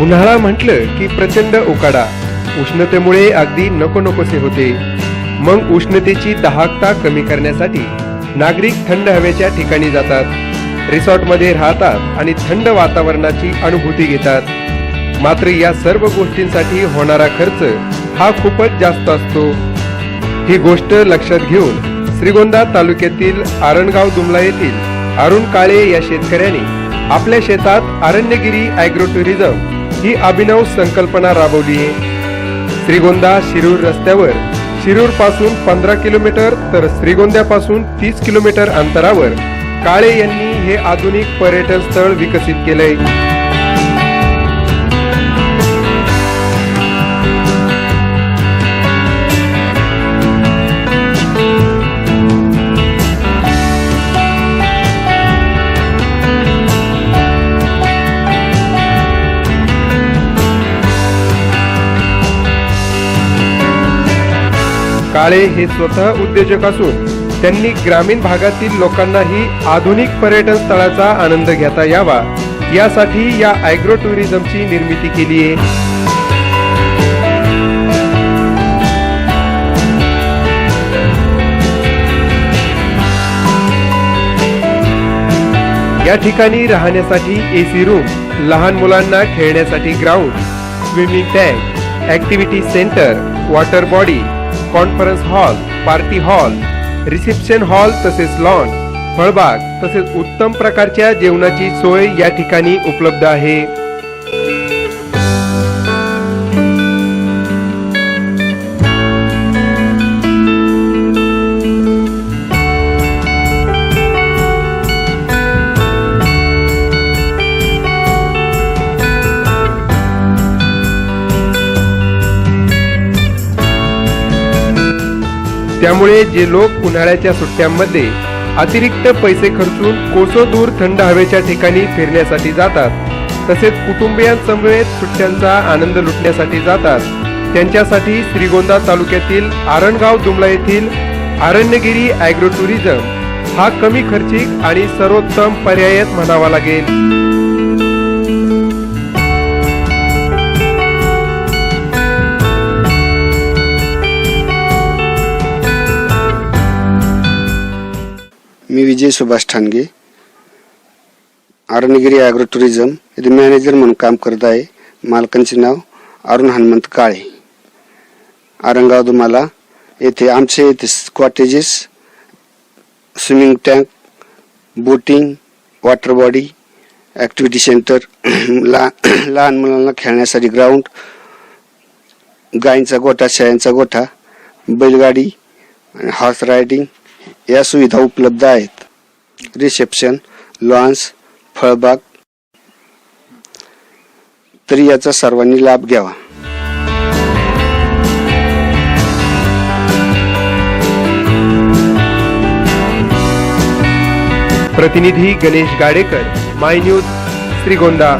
उन्हाळा म्हटलं की प्रचंड उकाडा. उष्णतेमुळे अगदी नको नकोसे होते. मग उष्णतेची दाहकता कमी करण्यासाठी नागरिक थंड हवेच्या ठिकाणी जातात. रिसॉर्टमध्ये राहतात आणि थंड वातावरणाची अनुभूती घेतात. मात्र या सर्व गोष्टींसाठी होणारा खर्च हा खूपच जास्त असतो. ही गोष्ट लक्षात घेऊन श्रीगोंदा तालुक्यातील आरणगाव दुमला येथील अरुण काळे या शेतकऱ्याने आपल्या शेतात अरण्यगिरी अॅग्रो टुरिझम ही अभिनव संकल्पना राबवली. आहे श्रीगोंदा शिरूर रस्त्यावर शिरूरपासून पंधरा किलोमीटर तर श्रीगोंद्यापासून तीस किलोमीटर अंतरावर काळे यांनी हे आधुनिक पर्यटन स्थळ विकसित केलंय. काळे हे स्वतः उद्योजक असून त्यांनी ग्रामीण भागातील लोकांनाही आधुनिक पर्यटन स्थळाचा आनंद घेता यावा. यासाठी या अॅग्रो टुरिझमची निर्मिती केली आहे. या ठिकाणी राहण्यासाठी एसी रूम लहान मुलांना खेळण्यासाठी ground swimming tank activity centre water body conference hall party hall reception hall तसेच लॉन फळबाग तसेच उत्तम प्रकारच्या जेवणाची सोय या ठिकाणी उपलब्ध आहे. त्यामुळे जे लोक उन्हाळ्याच्या सुट्ट्यांमध्ये अतिरिक्त पैसे खर्चून कोसो दूर थंड हवेच्या ठिकाणी फिरण्यासाठी जातात तसेच कुटुंबियांसमवेत सुट्ट्यांचा आनंद लुटण्यासाठी जातात. त्यांच्यासाठी श्रीगोंदा तालुक्यातील आरणगाव दुमला येथील आरण्यगिरी अॅग्रो टुरिझम हा कमी खर्चिक आणि सर्वोत्तम पर्यायच म्हणावा लागेल. मी विजय सुभाष ठाणगे. अरुणगिरी ॲग्रो टुरिझम येथे मॅनेजर म्हणून काम करत आहे. मालकांचे नाव अरुण हनुमंत काळे. औरंगाबाद मला येथे आमचे येथे cottages swimming tank boating water body activity centre लहान लहान मुलांना खेळण्यासाठी ग्राउंड गायींचा गोठा शेळ्यांचा गोठा बैलगाडी आणि हॉर्स रायडिंग या सुविधा उपलब्ध आहेत. रिसेप्शन लॉन्स फळबाग. तरी याचा सर्वांनी लाभ घ्यावा. प्रतिनिधी गणेश गाडेकर माय न्यूज श्रीगोंदा.